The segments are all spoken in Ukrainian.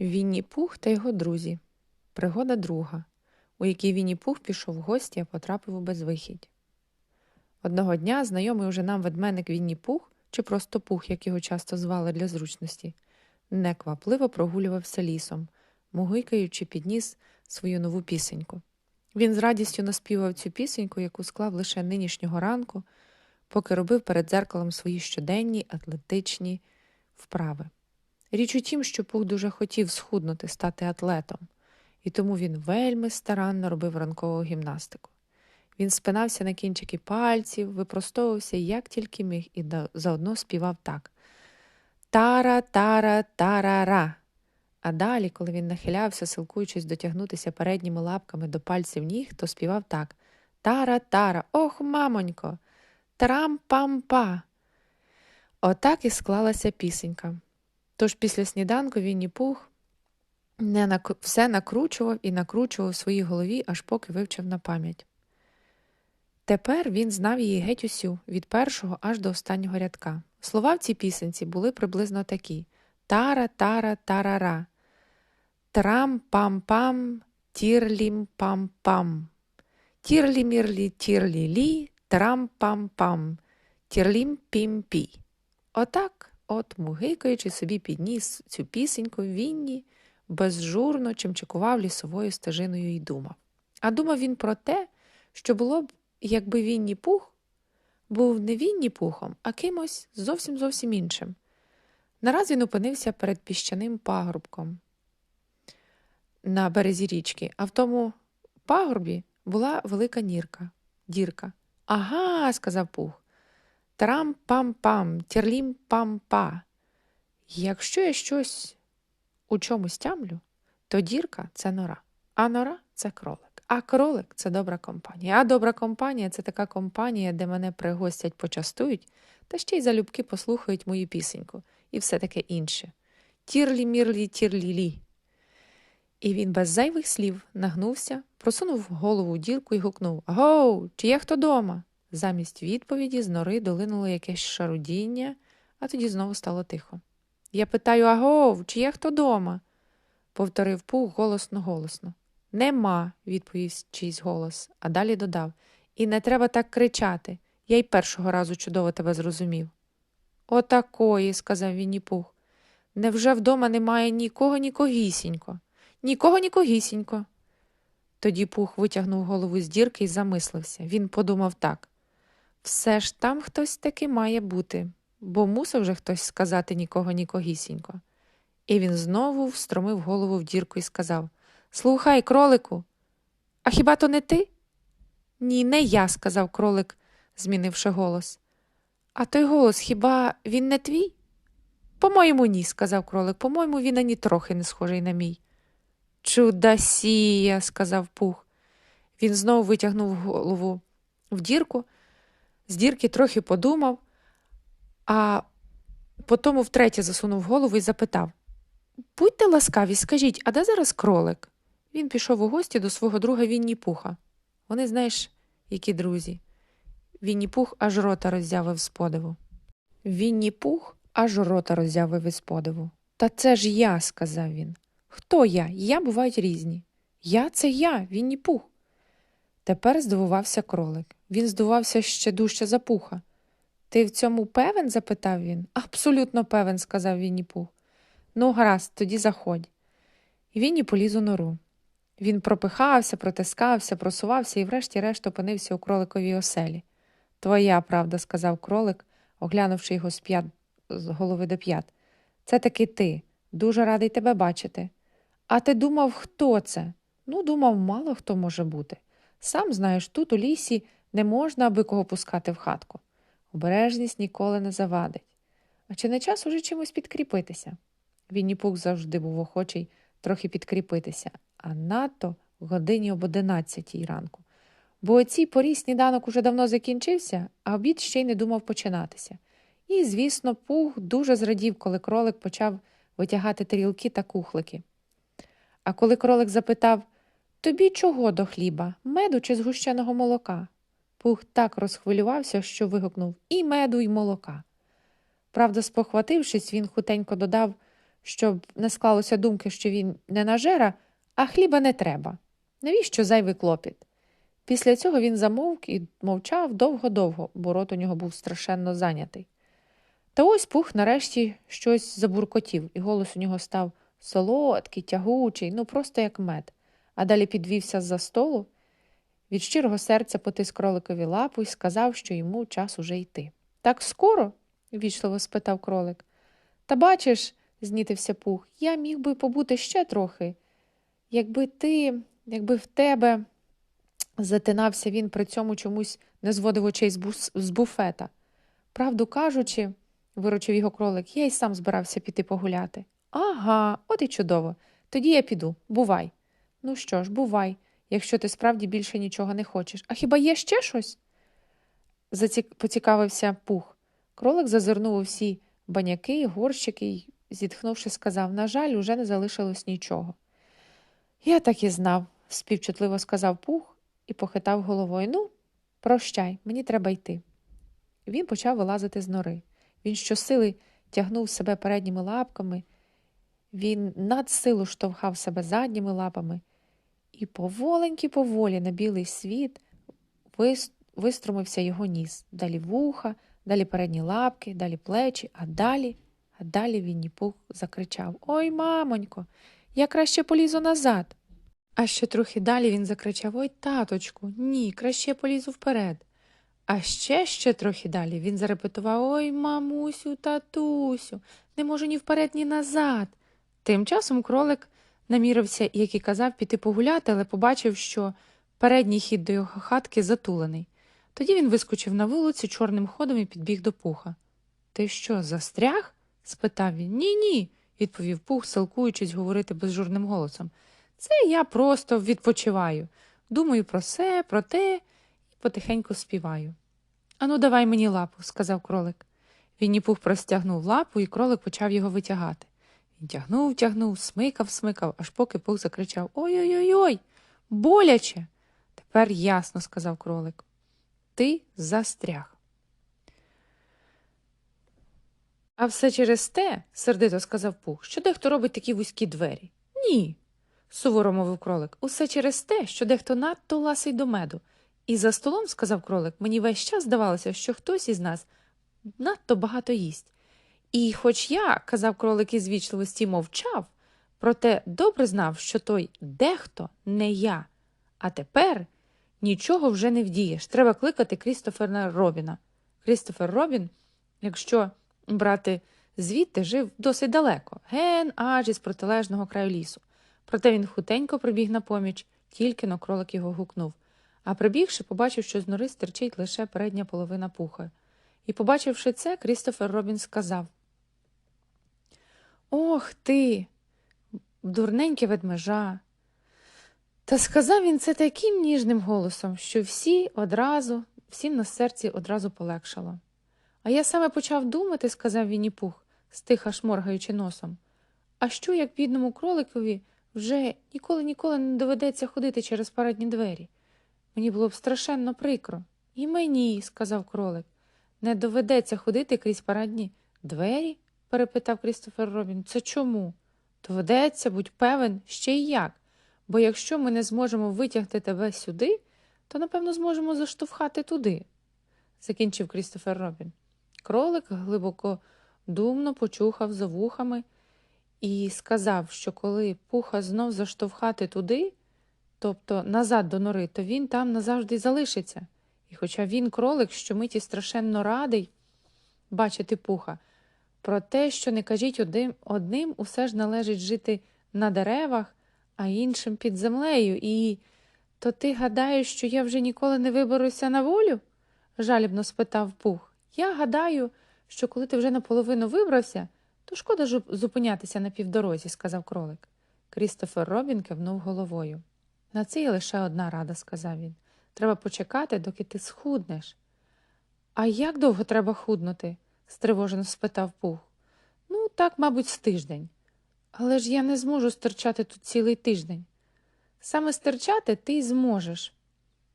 Вінні Пух та його друзі. Пригода друга, у якій Вінні Пух пішов в гості, а потрапив у безвихідь. Одного дня знайомий уже нам ведменник Вінні Пух, чи просто Пух, як його часто звали для зручності, неквапливо прогулювався лісом, мугикаючи підніс свою нову пісеньку. Він з радістю наспівав цю пісеньку, яку склав лише нинішнього ранку, поки робив перед дзеркалом свої щоденні атлетичні вправи. Річ у тім, що Пух дуже хотів схуднути, стати атлетом, і тому він вельми старанно робив ранкову гімнастику. Він спинався на кінчики пальців, випростовувався як тільки міг, і заодно співав так Тара, тара, тарара. А далі, коли він нахилявся, силкуючись дотягнутися передніми лапками до пальців ніг, то співав так Тара, тара, ох, мамонько, трам-пам-па. Отак і склалася пісенька. Тож після сніданку Вінні Пух не нак... все накручував і накручував в своїй голові, аж поки вивчив на пам'ять. Тепер він знав її геть усю, від першого аж до останнього рядка. Слова в цій пісенці були приблизно такі Тара, тара, тарара, трам-пам-пам, тірлім-пам-пам, тірлі-мірлі, тірлі-лі, трам-пам-пам, тірлім-пім-пі. Отак. От, мугикаючи собі підніс цю пісеньку, Вінні безжурно чимчикував лісовою стежиною і думав. А думав він про те, що було б, якби Вінні Пух був не Вінні Пухом, а кимось зовсім зовсім іншим. Нараз він опинився перед піщаним пагорбком на березі річки, а в тому пагорбі була велика нірка, дірка. Ага, сказав Пух. Трам-пам-пам, тірлім-пам-па. Якщо я щось у чомусь тямлю, то дірка це нора, а нора це кролик. А кролик це добра компанія. А добра компанія це така компанія, де мене пригостять, почастують, та ще й залюбки послухають мою пісеньку і все таке інше. Тірлі-мірлі, тірлі-лі. І він без зайвих слів нагнувся, просунув голову в дірку і гукнув Агоу, чи є хто дома? Замість відповіді з нори долинуло якесь шарудіння, а тоді знову стало тихо. Я питаю агов, чи є хто дома? повторив пух голосно голосно. Нема, відповів чийсь голос, а далі додав. І не треба так кричати. Я й першого разу чудово тебе зрозумів. Отакої, сказав Вінні Пух. Невже вдома немає нікого, нікогісінько? Нікого, нікогісінько. Тоді Пух витягнув голову з дірки і замислився. Він подумав так. Все ж там хтось таки має бути, бо мусив же хтось сказати нікого нікогісінько. І він знову встромив голову в дірку і сказав Слухай, кролику, а хіба то не ти? Ні, не я, сказав кролик, змінивши голос. А той голос хіба він не твій? По-моєму, ні, сказав кролик. По-моєму, він ані трохи не схожий на мій. Чудасія, сказав Пух. Він знову витягнув голову в дірку з дірки трохи подумав, а потім втретє засунув голову і запитав Будьте ласкаві, скажіть, а де зараз кролик? Він пішов у гості до свого друга Вінні Пуха. Вони, знаєш, які друзі. Вінні Пух аж рота роззявив з подиву. Вінні Пух аж рота роззявив із подиву. Та це ж я, сказав він. Хто я? Я бувають різні. Я це я, Вінні Пух. Тепер здивувався кролик. Він здивувався ще дужче за пуха. Ти в цьому певен? запитав він. Абсолютно певен, сказав Вінні Пух. Ну, гаразд, тоді заходь. І Вінні поліз у нору. Він пропихався, протискався, просувався і врешті-решт опинився у кроликовій оселі. Твоя правда, сказав кролик, оглянувши його з п'ят з голови до п'ят. Це таки ти. Дуже радий тебе бачити. А ти думав, хто це? Ну, думав, мало хто може бути. Сам знаєш, тут у лісі не можна аби кого пускати в хатку. Обережність ніколи не завадить. А чи не час уже чимось підкріпитися? Вінніпух завжди був охочий трохи підкріпитися, а надто в годині об одинадцятій ранку. Бо о цій порі сніданок уже давно закінчився, а обід ще й не думав починатися. І, звісно, пух дуже зрадів, коли кролик почав витягати тарілки та кухлики. А коли кролик запитав Тобі чого до хліба, меду чи згущеного молока? Пух так розхвилювався, що вигукнув і меду, і молока. Правда, спохватившись, він хутенько додав, щоб не склалося думки, що він не нажера, а хліба не треба. Навіщо зайвий клопіт? Після цього він замовк і мовчав довго-довго, бо рот у нього був страшенно зайнятий. Та ось пух нарешті щось забуркотів, і голос у нього став солодкий, тягучий, ну просто як мед, а далі підвівся з-за столу, від щирого серця потис кроликові лапу і сказав, що йому час уже йти. Так скоро? ввічливо спитав кролик. Та бачиш, знітився пух, я міг би побути ще трохи. Якби ти, якби в тебе. Затинався він при цьому чомусь не зводив очей з, з буфета. Правду кажучи, виручив його кролик, я й сам збирався піти погуляти. Ага, от і чудово. Тоді я піду. Бувай. Ну що ж, бувай, якщо ти справді більше нічого не хочеш. А хіба є ще щось? Зацік... поцікавився пух. Кролик зазирнув у всі баняки, горщики й, зітхнувши, сказав на жаль, уже не залишилось нічого. Я так і знав, співчутливо сказав пух і похитав головою. Ну, прощай, мені треба йти. Він почав вилазити з нори. Він щосили тягнув себе передніми лапками, він надсилу штовхав себе задніми лапами, і поволеньки поволі на білий світ виструмився його ніс, далі вуха, далі передні лапки, далі плечі, а далі, а далі Вінні Пух закричав Ой, мамонько, я краще полізу назад. А ще трохи далі він закричав Ой, таточку, ні, краще полізу вперед. А ще ще трохи далі він зарепетував Ой, мамусю, татусю, не можу ні вперед, ні назад. Тим часом кролик намірився, як і казав, піти погуляти, але побачив, що передній хід до його хатки затулений. Тоді він вискочив на вулицю чорним ходом і підбіг до пуха. Ти що, застряг? спитав він. Ні, ні, відповів пух, силкуючись говорити безжурним голосом. Це я просто відпочиваю. Думаю про все, про те і потихеньку співаю. Ану, давай мені лапу, сказав кролик. Вінні пух простягнув лапу, і кролик почав його витягати. Він тягнув, тягнув, смикав, смикав, аж поки пух закричав Ой-ой-ой, ой боляче. Тепер ясно, сказав кролик. Ти застряг. А все через те, сердито сказав пух, що дехто робить такі вузькі двері. Ні, суворо мовив кролик, усе через те, що дехто надто ласий до меду. І за столом, сказав кролик, мені весь час здавалося, що хтось із нас надто багато їсть. І хоч я, казав кролик із вічливості, мовчав, проте добре знав, що той дехто не я. А тепер нічого вже не вдієш. Треба кликати Крістофера Робіна. Крістофер Робін, якщо брати звідти, жив досить далеко, ген аж із протилежного краю лісу. Проте він хутенько прибіг на поміч, тільки но кролик його гукнув. А прибігши, побачив, що з нори стирчить лише передня половина пуха. І, побачивши це, Крістофер Робін сказав Ох ти, дурненьке ведмежа. Та сказав він це таким ніжним голосом, що всі одразу, всім на серці одразу полегшало. А я саме почав думати, сказав Вінні Пух, стиха шморгаючи носом. А що, як бідному кроликові вже ніколи ніколи не доведеться ходити через парадні двері? Мені було б страшенно прикро. І мені, сказав кролик, не доведеться ходити крізь парадні двері? Перепитав Крістофер Робін. Це чому? Доведеться, будь певен, ще й як. Бо якщо ми не зможемо витягти тебе сюди, то, напевно, зможемо заштовхати туди, закінчив Крістофер Робін. Кролик глибоко думно почухав за вухами і сказав, що коли пуха знов заштовхати туди, тобто назад до нори, то він там назавжди залишиться. І хоча він, кролик, щомиті страшенно радий бачити пуха, про те, що не кажіть одним, одним усе ж належить жити на деревах, а іншим під землею, і то ти гадаєш, що я вже ніколи не виберуся на волю? жалібно спитав пух. Я гадаю, що коли ти вже наполовину вибрався, то шкода жу- зупинятися на півдорозі, сказав кролик. Крістофер Робін кивнув головою. На це є лише одна рада, сказав він. Треба почекати, доки ти схуднеш. А як довго треба худнути? Стривожено спитав пух. Ну, так, мабуть, з тиждень. Але ж я не зможу стирчати тут цілий тиждень. Саме стирчати ти й зможеш.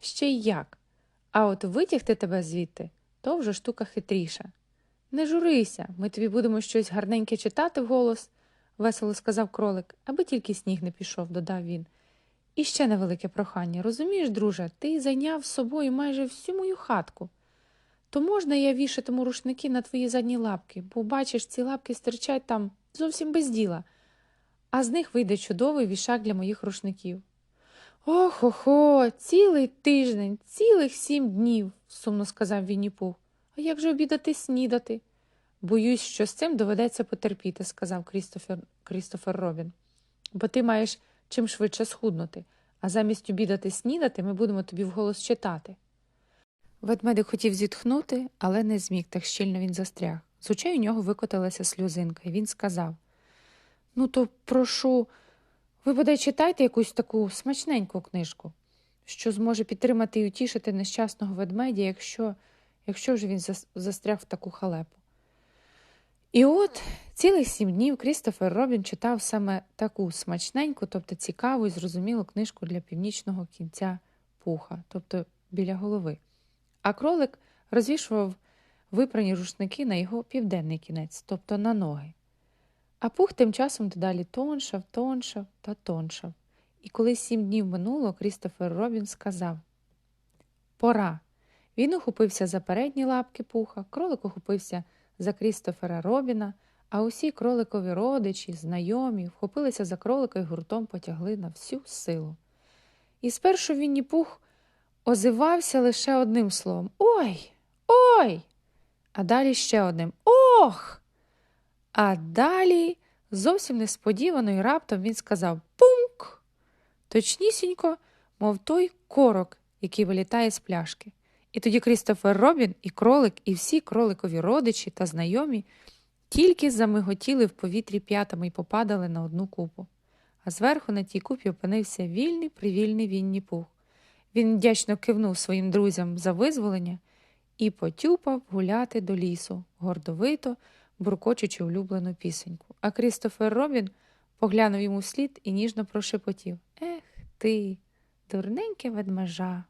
Ще й як. А от витягти тебе звідти то вже штука хитріша. Не журися, ми тобі будемо щось гарненьке читати вголос, весело сказав кролик, аби тільки сніг не пішов, додав він. І ще невелике прохання. Розумієш, друже, ти зайняв з собою майже всю мою хатку. То можна я вішатиму рушники на твої задні лапки, бо бачиш, ці лапки стирчать там зовсім без діла, а з них вийде чудовий вішак для моїх рушників. Ох, охо, цілий тиждень, цілих сім днів, сумно сказав Вінні-Пух. А як же обідати снідати? Боюсь, що з цим доведеться потерпіти, сказав Крістофер, Крістофер Робін. Бо ти маєш чим швидше схуднути, а замість обідати снідати ми будемо тобі вголос читати. Ведмедик хотів зітхнути, але не зміг, так щільно він застряг. З очей у нього викотилася сльозинка, і він сказав Ну, то прошу, ви бодай читайте якусь таку смачненьку книжку, що зможе підтримати і утішити нещасного ведмедя, якщо, якщо вже він застряг в таку халепу. І от цілих сім днів Крістофер Робін читав саме таку смачненьку, тобто цікаву і зрозумілу книжку для північного кінця пуха, тобто біля голови. А кролик розвішував випрані рушники на його південний кінець, тобто на ноги. А пух тим часом дедалі тоншав, тоншав та тоншав. І коли сім днів минуло, Крістофер Робін сказав Пора. Він ухопився за передні лапки пуха, кролик ухопився за Крістофера Робіна, а усі кроликові родичі, знайомі, вхопилися за кролика і гуртом потягли на всю силу. І спершу Вінні Пух озивався лише одним словом Ой! Ой! А далі ще одним Ох! А далі зовсім несподівано і раптом він сказав Пунк! Точнісінько, мов той корок, який вилітає з пляшки. І тоді Крістофер Робін, і кролик, і всі кроликові родичі та знайомі тільки замиготіли в повітрі п'ятами і попадали на одну купу. А зверху на тій купі опинився вільний привільний Вінні Пух. Він вдячно кивнув своїм друзям за визволення і потюпав гуляти до лісу, гордовито, буркочучи улюблену пісеньку. А Крістофер Робін поглянув йому вслід і ніжно прошепотів Ех ти, дурненьке ведмежа.